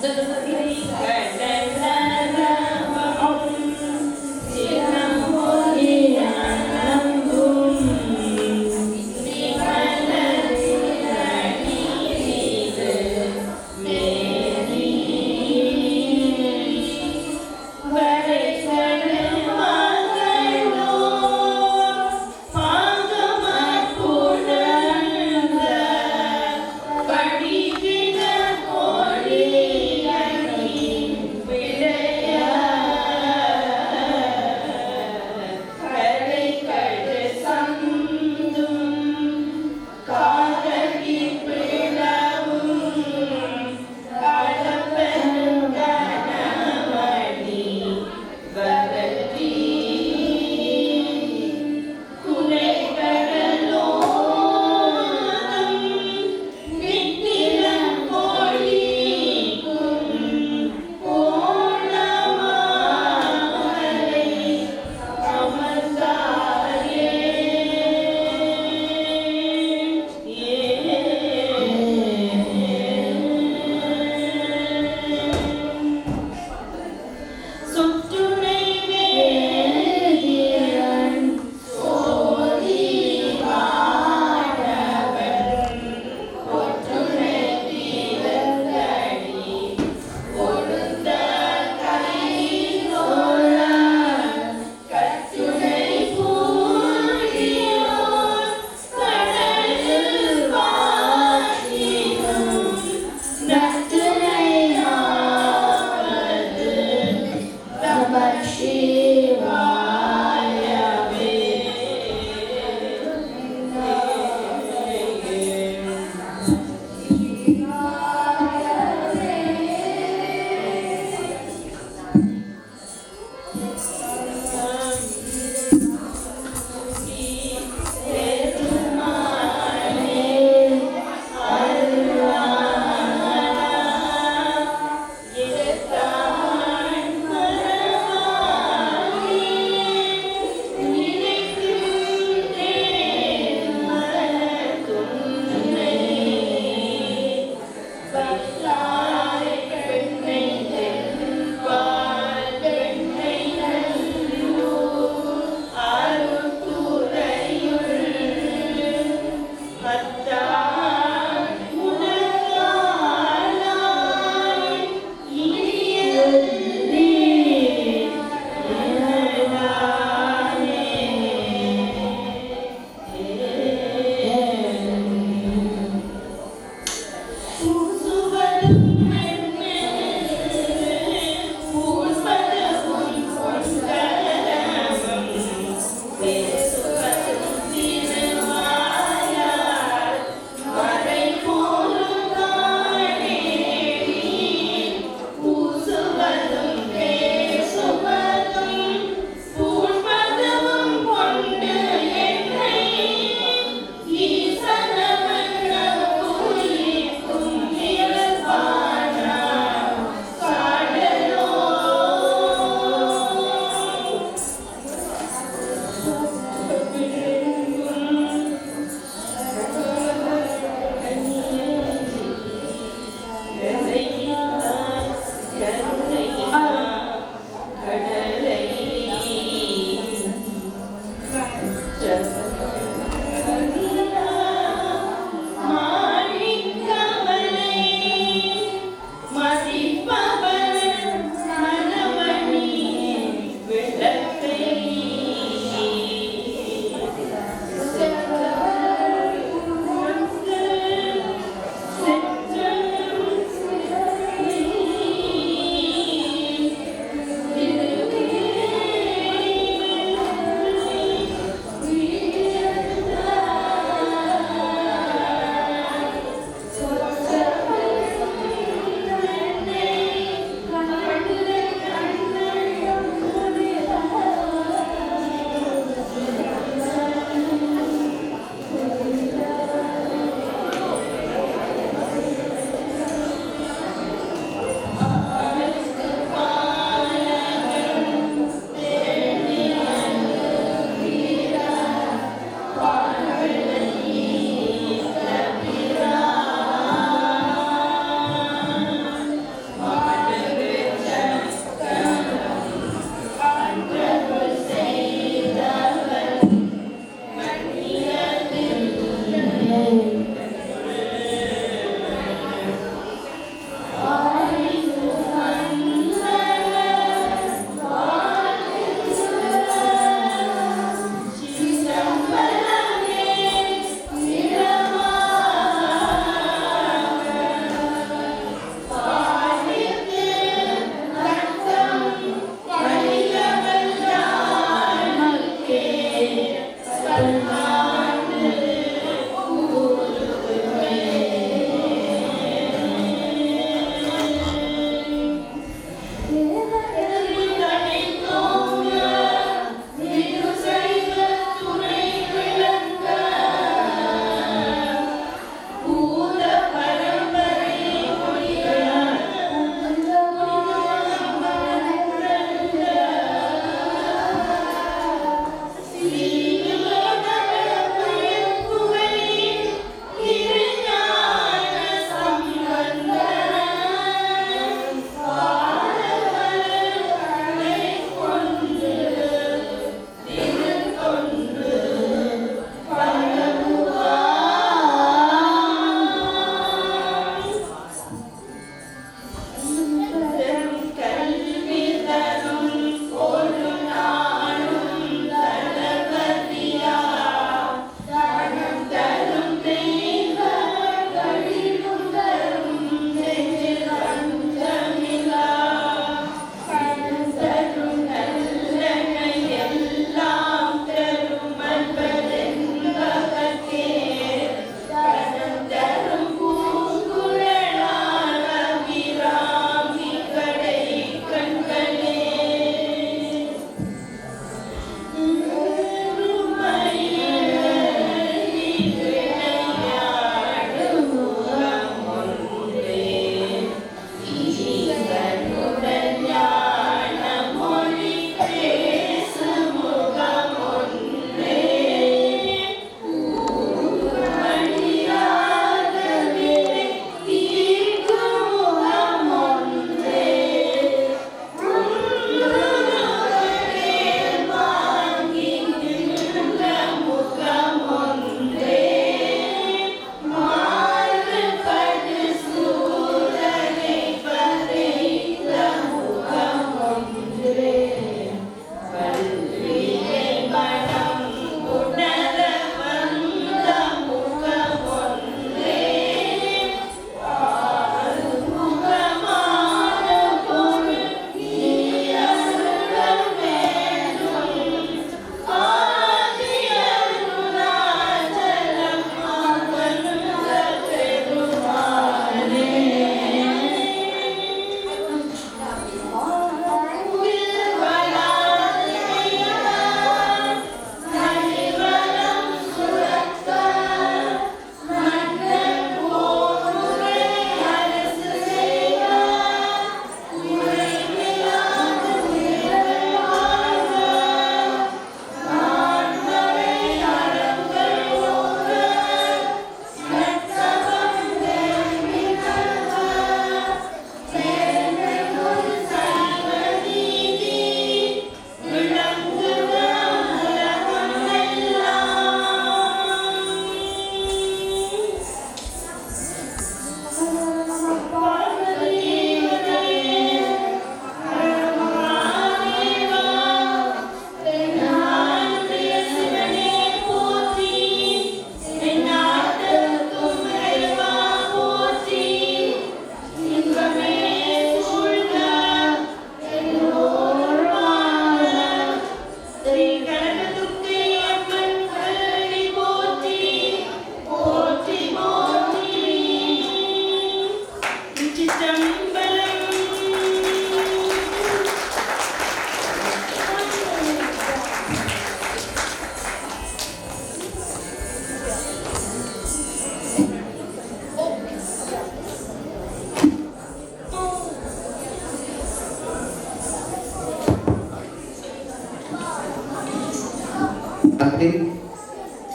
对对对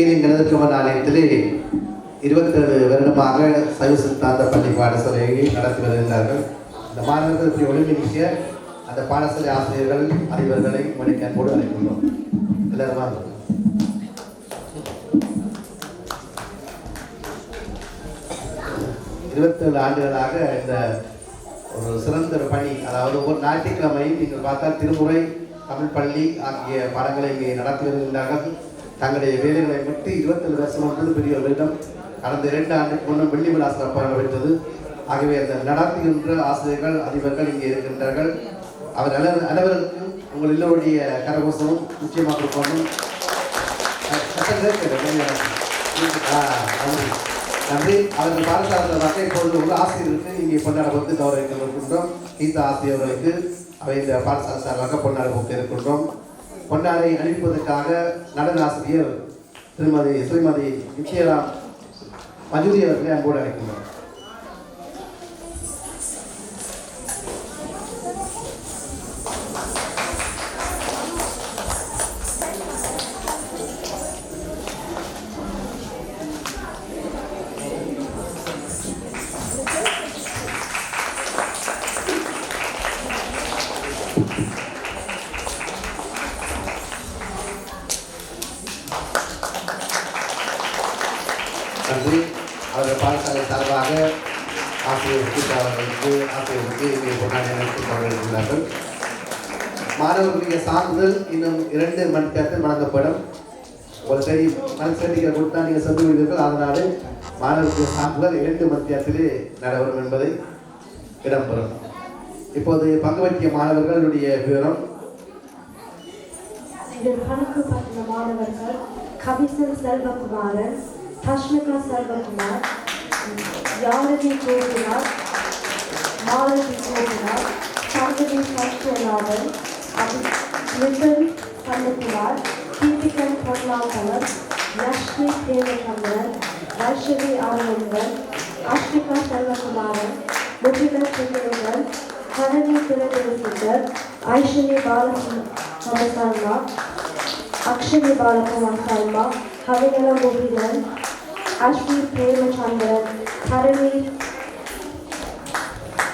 ஈரிங் நிலத்திற்கமன் ஆலயத்திலே இருபத்தேழு வருடமாக சைவ சித்தாந்த பள்ளி பாடசாலையை நடத்தி வருகிறார்கள். இந்த மாணவர்கள் இப்படி அந்த பாடசாலை ஆசிரியர்கள் அதிபர்களை மணிக்கு போடு அழைக்கின்றோம். எல்லாரும் வாங்க. இருபத்தேழு ஆண்டுகளாக இந்த ஒரு சிறந்த ஒரு பணி அதாவது ஒவ்வொரு ஞாயிற்றுக்கிழமையும் நீங்கள் பார்த்தால் திருமுறை தமிழ் பள்ளி ஆகிய பாடங்களை இங்கே நடத்தி வருகின்றார்கள். தங்களுடைய வேலைகளை விட்டு இருபத்தேழு வருஷம் வந்து பெரியவர்களிடம் கடந்த இரண்டு ஆண்டுக்கு முன்னும் வெள்ளி விழா சிறப்பாக ஆகவே அந்த நடத்துகின்ற ஆசிரியர்கள் அதிபர்கள் இங்கே இருக்கின்றார்கள். அவர் அனைவர் அனைவருக்கும் உங்கள் எல்லோருடைய கரகோசமும் நிச்சயமாக கொடுக்கணும் நன்றி. அவர்கள் பாடசாலை வகை இப்பொழுது உள்ள ஆசிரியருக்கு இங்கே கொண்டாட வந்து கௌரவிக்க இருக்கின்றோம் கீதா ஆசிரியர்களுக்கு அவை இந்த பாடசாலை சார்பாக பொன்னாடை போக்க இருக்கின்றோம். கொண்டாரை அணிவிப்பதற்காக நடன ஆசிரியர் திருமதி ஸ்ரீமதி நிச்சயராம் மஜூரி அவர்களை அன்போடு அழைக்கின்றனர் சான்றிதழ் இன்னும் இரண்டு மணி நேரத்தில் வழங்கப்படும். ஒரு சரி மனசு சர்டிஃபிகேட் கொடுத்தா நீங்கள் சென்று விடுவீர்கள். அதனால மாணவர்களுடைய சான்றிதழ் இரண்டு மணி நேரத்திலே நடைபெறும் என்பதை இடம்பெறும். இப்போது பங்கு வைக்கிய மாணவர்களுடைய விவரம். இதில் கணக்கு பற்றின மாணவர்கள் கவிசன் Selvakumaran தஷ்மிகா Selvakumar Malathi Yıldırım sandıklar, Birliken Portlantalı, Yaşlı Devletanlı, Bolşevi Anlılı, Afrika Sanatçıları, Mucide Çekilirler, Karani Kıradenizidir, Ayşini Bağlı Kamasalma, Akşini Bağlı Kamasalma, Havigala Mubilen, Ashvi Premachandran, Karani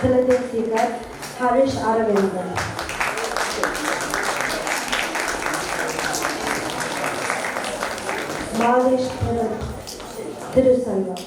Kıradenizidir, Harish Aravindir. திரு திருசெல்வம்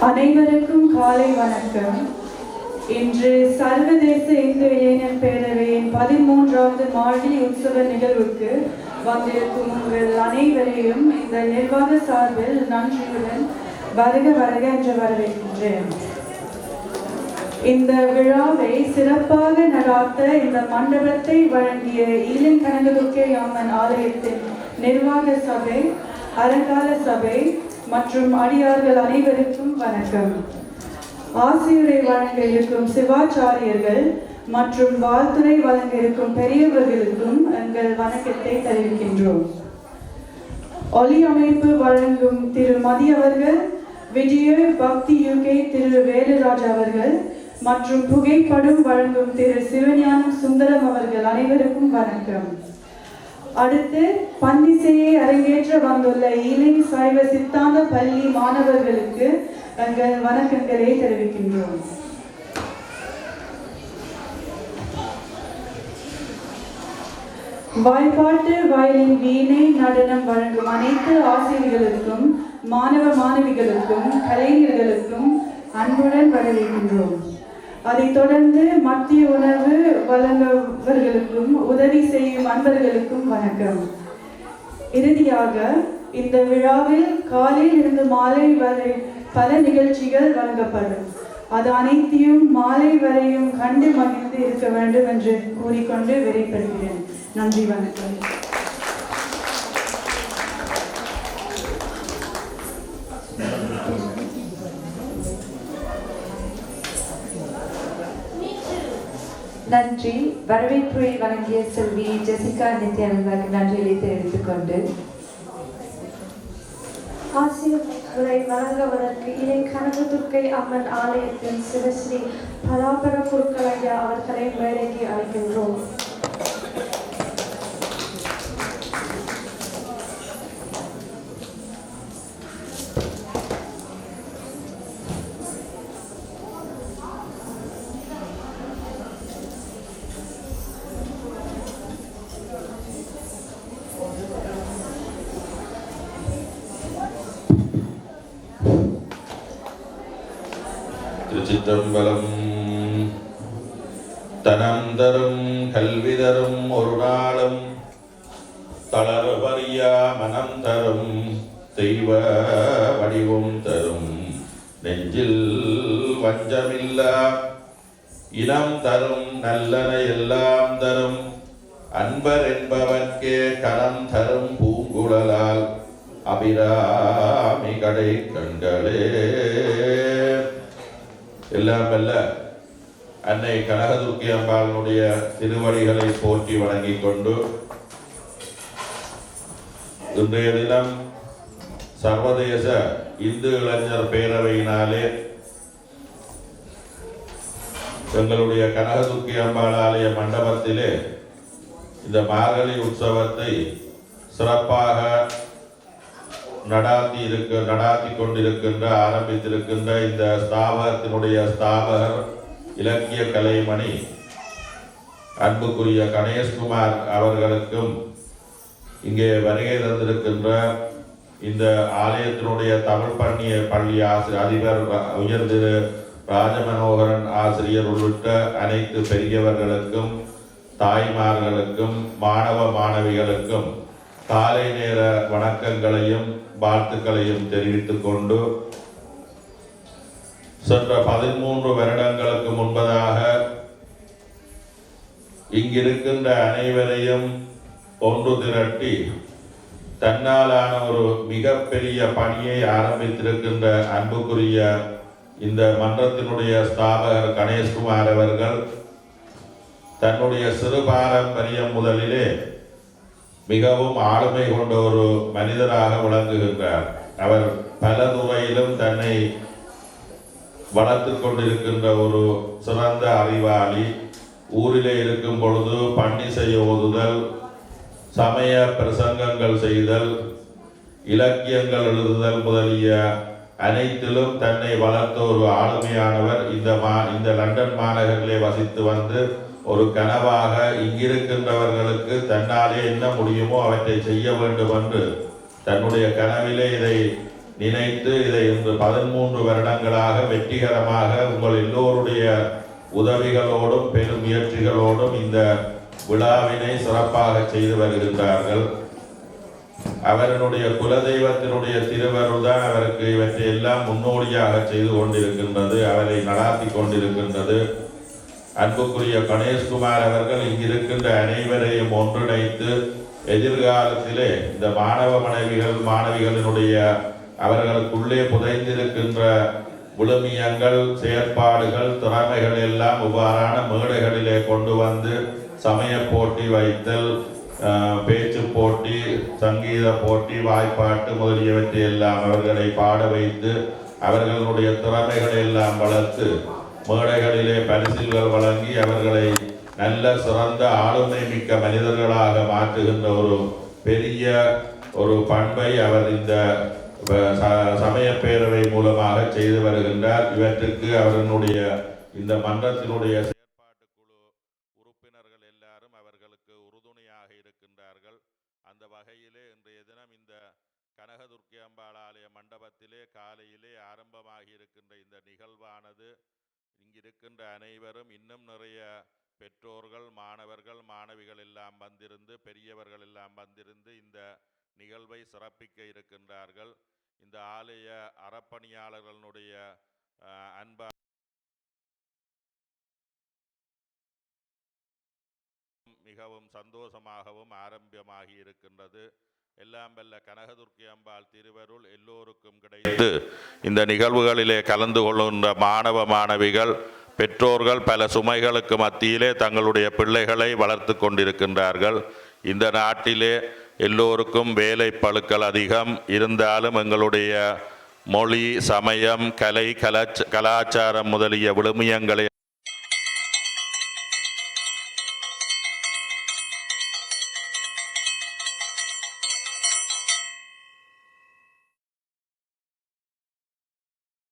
அனைவருக்கும் காலை வணக்கம். இன்று சர்வதேச இந்து இளைஞர் பேரவையின் பதிமூன்றாவது மாடி உற்சவ நிகழ்வுக்கு வந்திருக்கும் உங்கள் அனைவரையும் இந்த நிர்வாக சார்பில் நன்றியுடன் வருக வருக என்று வரவேற்கின்றேன். இந்த விழாவை சிறப்பாக நடாத்த இந்த மண்டபத்தை வழங்கிய ஈழன் கனகதுர்க்கை அம்மன் ஆலயத்தின் நிர்வாக சபை அலங்கார சபை மற்றும் அடியார்கள் அனைவருக்கும் வணக்கம். ஆசிரியரை வழங்க இருக்கும் சிவாச்சாரியர்கள் மற்றும் வாழ்த்துறை வழங்க இருக்கும் பெரியவர்களுக்கும் எங்கள் வணக்கத்தை தெரிவிக்கின்றோம். ஒலி அமைப்பு வழங்கும் திரு. மதியவர்கள் அவர்கள் விஜய பக்தி யுகே திரு வேலுராஜ் அவர்கள் மற்றும் புகைப்படம் வழங்கும் திரு சிவஞானம் சுந்தரம் அவர்கள் அனைவருக்கும் வணக்கம். அடுத்து பன்னிசையை அரங்கேற்ற வந்துள்ள இலை சைவ சித்தாந்த பள்ளி மாணவர்களுக்கு தங்கள் வணக்கங்களை தெரிவிக்கின்றோம். வாய்ப்பாட்டு வயலின் வீணை நடனம் வழங்கும் அனைத்து ஆசிரியர்களுக்கும் மாணவ மாணவிகளுக்கும் கலைஞர்களுக்கும் அன்புடன் வரவேற்கின்றோம். அதைத் தொடர்ந்து மத்திய உணவு வழங்குபவர்களுக்கும் உதவி செய்யும் அன்பர்களுக்கும் வணக்கம். இறுதியாக இந்த விழாவில் காலையில் இருந்து மாலை வரை பல நிகழ்ச்சிகள் வழங்கப்படும். அது அனைத்தையும் மாலை வரையும் கண்டு மகிழ்ந்து இருக்க வேண்டும் என்று கூறிக்கொண்டு விரைப்படுகிறேன் நன்றி வணக்கம். நன்றி. வரவேற்புரை வழங்கிய செல்வி ஜெசிகா நித்யானந்தாக்கு நன்றியை தெரிவித்துக் கொண்டு ஆசிரியரை வழங்குவதற்கு இணை கனக துர்க்கை அம்மன் ஆலயத்தின் சிவஸ்ரீ பராபர பொருட்களாக அவர்களை மேடைக்கு அழைக்கின்றோம். திருச்சிற்றம்பலம் தனந்தரும் கல்வி தரும் ஒரு நாளும் தளர்வறியா மனம் தரும் தெய்வ வடிவம் தரும். நெஞ்சில் வஞ்சமில்லா இனம் தரும் நல்லன எல்லாம் தரும். அன்பர் என்பவர்க்கே கணம் தரும் பூங்குழலால் அபிராமி கடை கண்களே. எல்லாம் வல்ல அன்னை கனகதுர்க்கி அம்பாளனுடைய திருவடிகளை போற்றி வணங்கிக் கொண்டு இன்றைய தினம் சர்வதேச இந்து இளைஞர் பேரவையினாலே எங்களுடைய கனகதுர்க்கி அம்பாள் ஆலய மண்டபத்திலே இந்த மார்கழி உற்சவத்தை சிறப்பாக நடாத்தி இருக்க நடாத்தி கொண்டிருக்கின்ற ஆரம்பித்திருக்கின்ற இந்த ஸ்தாபகத்தினுடைய ஸ்தாபகர் இலக்கிய கலைமணி அன்புக்குரிய கணேஷ்குமார் அவர்களுக்கும் இங்கே வருகை தந்திருக்கின்ற இந்த ஆலயத்தினுடைய தமிழ் பண்ணிய பள்ளி ஆசிரியர் அதிபர் ர- உயர் திரு ராஜமனோகரன் ஆசிரியர் உள்ளிட்ட அனைத்து பெரியவர்களுக்கும் தாய்மார்களுக்கும் மாணவ மாணவிகளுக்கும் காலை நேர வணக்கங்களையும் வாழ்த்துக்களையும் தெரிவித்துக் கொண்டு சென்ற பதிமூன்று வருடங்களுக்கு முன்பதாக இங்கிருக்கின்ற அனைவரையும் ஒன்று திரட்டி தன்னாலான ஒரு மிகப்பெரிய பணியை ஆரம்பித்திருக்கின்ற அன்புக்குரிய இந்த மன்றத்தினுடைய ஸ்தாபகர் கணேஷ்குமார் அவர்கள் தன்னுடைய சிறு பாரம்பரியம் முதலிலே மிகவும் ஆளுமை கொண்ட ஒரு மனிதராக விளங்குகின்றார். அவர் பல துறையிலும் தன்னை வளர்த்து கொண்டிருக்கின்ற ஒரு சிறந்த அறிவாளி. ஊரிலே இருக்கும் பொழுது பன்னிசை ஓதுதல் சமய பிரசங்கங்கள் செய்தல் இலக்கியங்கள் எழுதுதல் முதலிய அனைத்திலும் தன்னை வளர்த்த ஒரு ஆளுமையானவர் இந்த மா இந்த லண்டன் மாநகரிலே வசித்து வந்து ஒரு கனவாக இங்கிருக்கின்றவர்களுக்கு தன்னாலே என்ன முடியுமோ அவற்றை செய்ய வேண்டும் என்று தன்னுடைய கனவிலே இதை நினைத்து இதை இன்று பதிமூன்று வருடங்களாக வெற்றிகரமாக உங்கள் எல்லோருடைய உதவிகளோடும் பெரும் முயற்சிகளோடும் இந்த விழாவினை சிறப்பாக செய்து வருகின்றார்கள். அவரனுடைய குலதெய்வத்தினுடைய திருவருள் தான் அவருக்கு இவற்றை எல்லாம் முன்னோடியாக செய்து கொண்டிருக்கின்றது அவரை நடாத்தி கொண்டிருக்கின்றது. அன்புக்குரிய கணேஷ்குமார் அவர்கள் இங்கிருக்கின்ற அனைவரையும் ஒன்றிணைத்து எதிர்காலத்திலே இந்த மாணவ மனைவிகள் மாணவிகளினுடைய அவர்களுக்குள்ளே புதைந்திருக்கின்ற விழுமியங்கள் செயற்பாடுகள் திறமைகள் எல்லாம் இவ்வாறான மேடைகளிலே கொண்டு வந்து சமய போட்டி வைத்தல் பேச்சு போட்டி சங்கீத போட்டி வாய்ப்பாட்டு முதலியவற்றை எல்லாம் அவர்களை பாட வைத்து அவர்களுடைய திறமைகளை எல்லாம் வளர்த்து மேடைகளிலே பரிசில்கள் வழங்கி அவர்களை நல்ல சிறந்த ஆளுமை மிக்க மனிதர்களாக மாற்றுகின்ற ஒரு பெரிய ஒரு பண்பை அவர் இந்த சமய ச- பேரவை மூலமாக செய்து வருகின்றார். இவற்றுக்கு அவரனுடைய இந்த மன்றத்தினுடைய செயற்பாட்டு குழு உறுப்பினர்கள் எல்லாரும் அவர்களுக்கு உறுதுணையாக இருக்கின்றார்கள் அந்த வகையிலே இன்றைய தினம் இந்த கனகதுர்க்கி அம்பாள் ஆலய மண்டபத்திலே காலையிலே ஆரம்பமாகி இருக்கின்ற இந்த நிகழ்வானது இங்கிருக்கின்ற அனைவரும் இன்னும் நிறைய பெற்றோர்கள் மாணவர்கள் மாணவிகள் எல்லாம் வந்திருந்து பெரியவர்கள் எல்லாம் வந்திருந்து இந்த நிகழ்வை சிறப்பிக்க இருக்கின்றார்கள். இந்த ஆலய அறப்பணியாளர்களுடைய அன்பா மிகவும் சந்தோஷமாகவும் ஆரம்பமாகி இருக்கின்றது. எல்லாம் வல்ல கனகதுர்க்கி அம்பாள் திருவருள் எல்லோருக்கும் கிடைத்து இந்த நிகழ்வுகளிலே கலந்து கொள்கின்ற மாணவ மாணவிகள் பெற்றோர்கள் பல சுமைகளுக்கு மத்தியிலே தங்களுடைய பிள்ளைகளை வளர்த்து கொண்டிருக்கின்றார்கள். இந்த நாட்டிலே எல்லோருக்கும் வேலை பழுக்கள் அதிகம். இருந்தாலும் எங்களுடைய மொழி சமயம் கலை கலாச்சாரம் முதலிய விழுமியங்களை